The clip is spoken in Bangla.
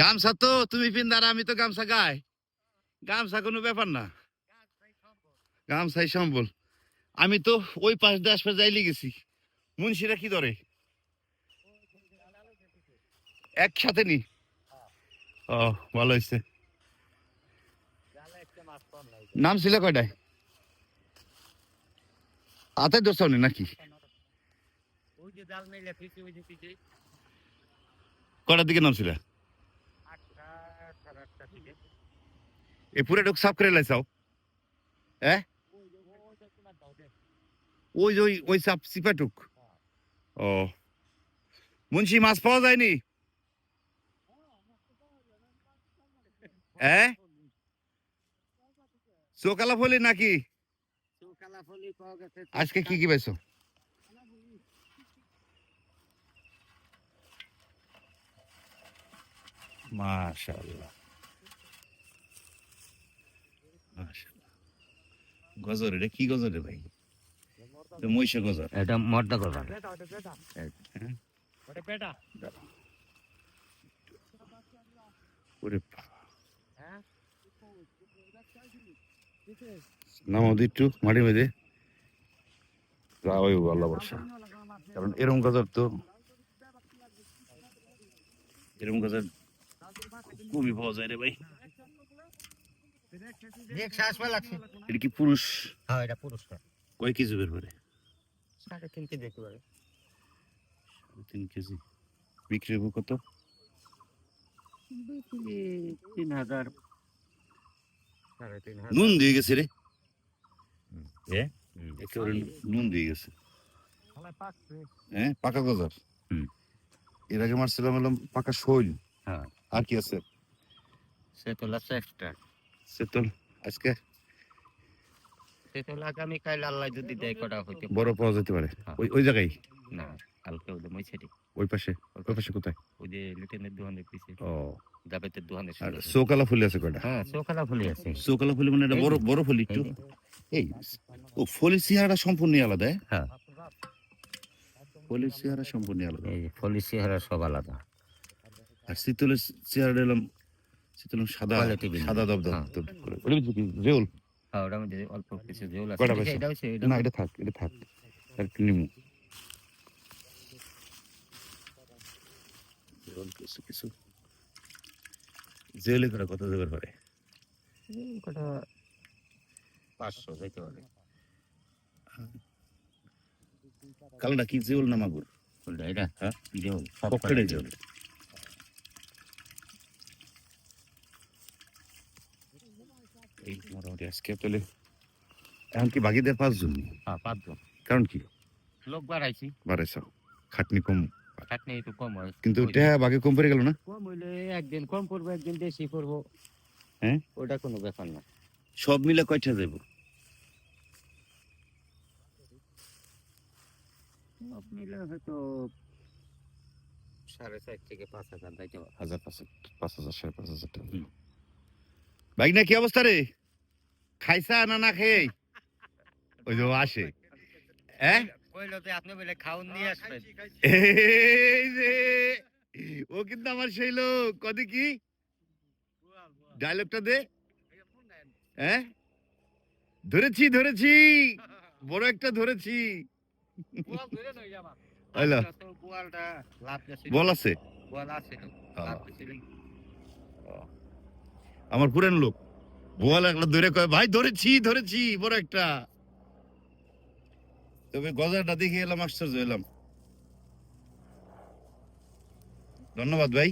গামছা তো, তুমি পিন্দার আমি তো গামছা গাই। গামছা কোনো ব্যাপার না। গামছাই সম্বল। আমি তো ওই পাশ দিয়ে আসবে যাইলে গেছি। মুন্সিরা কি ধরে? একসাথে নি? ও, ভালো হয়েছে নাম ছিল কয়টায়? হাতে দোষাওনি নাকি ওই যে জাল মেলে ফিসে ওই যে পিছে কটার দিকে নাম ছিল আটটা সাড়ে আটটা থেকে এ পুরো ঢোক সাফ করে লাইছাও। হ্যাঁ ওই ওই ওই সাপ সিপাটুক ও। মুন্সি মাছ পাওয়া যায়নি? হ্যাঁ চোকালা ফলি নাকি? আজকে কি কি পাইছো? মাশাআল্লাহ। মাশাআল্লাহ। গজর এটা কি গজর রে ভাই? তো মহিষা গজর। এটা মর্দা করবা হ্যাঁ? ওরে। হ্যাঁ? একটু মাটির মধ্যে যাওয়াই ভালো বর্ষা কারণ এরম গজর তো এরম গজর খুবই পাওয়া যায় রে ভাই। এটা কি পুরুষ? হ্যাঁ এটা পুরস্কার কয় কেজি বের করে সাড়ে তিন কেজি দেখতে পারে তিন কেজি। বিক্রি হব কত? তিন হাজার। সাড়ে তিন হাজার। নুন দিয়ে গেছে রে। এ? একেবারে নুন দিয়ে গেছে। হ্যাঁ পাকা গজর? হুম। এর আগে মারছিলাম পাকা শৈল। হ্যাঁ। আর কি আছে? সে তো লাগছে এক্সট্রা সে তো আজকে? সে তো আগামীকাল আল্লাহ যদি দেয় কটা হইতে বড় পাওয়া যেতে পারে। হ্যাঁ। ওই ওই জায়গায়? না কালকে ওদের মই ছেড়ে ওই পাশে? ওই পাশে কোথায়? ওই যে লিটেনের দোকানের পিছে। ও। জাবেতের দোকানের আর ফুলি আছে কয়টা? হ্যাঁ চোখালা ফুলি আছে। চৌকালা ফুলি মানে এটা বড় বড় ফুলি একটু। এই ও ফলির চেহারা সম্পূর্ণ আলাদা হ্যাঁ? হ্যাঁ। চেহারা সম্পূর্ণ আলাদা। এই ফলি চেহারা সব আলাদা। আর শীতলের চেহারা এলাম শীতল সাদা সাদা দব দব হ্যাঁ। ওটা রেউল? হ্যাঁ মধ্যে অল্প কিছু ঝোল আছে। এটা- হচ্ছে না এটা থাক এটা থাক। আর নিমু। রেউল কিছু কিছু। জেলে করে কত দেবের পারে কটা পাঁচশো যাইতে পারে। কালটা কি জেউল না মাগুর? এটা? হ্যাঁ? পকেটে জেউল। এই মোটামুটি আজকে তাহলে এখন কি বাকিদের পাঁচজন? হ্যাঁ পাঁচজন। কারণ কি? লোক বাড়াইছি। বাড়াইছ? খাটনি কম। খাটনি একটু কম হয়। কিন্তু টেহা বাকি কম পড়ে গেল না? কম হইলে একদিন কম পড়ব একদিন বেশি পড়ব। হ্যাঁ? ওটা কোনো ব্যাপার না। সব মিলে কয়টা সব মিলে হয়তো সাড়ে চার থেকে পাঁচ হাজার হাজার পাঁচ পাঁচ হাজার সাড়ে পাঁচ হাজার টাকা। হুম। বাইক না কি অবস্থা রে? খাইছা না না খেয়ে? ওই যে আসে। হ্যাঁ? আপনি বলে খাউন নিয়ে আসবেন। এই যে ও কিন্তু আমার সেই লোক। কদি কি? ডায়লগটা দে। হ্যাঁ ধরেছি ধরেছি। বড় একটা ধরেছি। বল আছে। গোয়াল আছে। আমার পুরান লোক। বোয়াল একটা ধরে কয়, ভাই, ধরেছি ধরেছি, বড় একটা। তবে গজাটা দেখে এলাম, আশ্চর্য এলাম ধন্যবাদ, ভাই।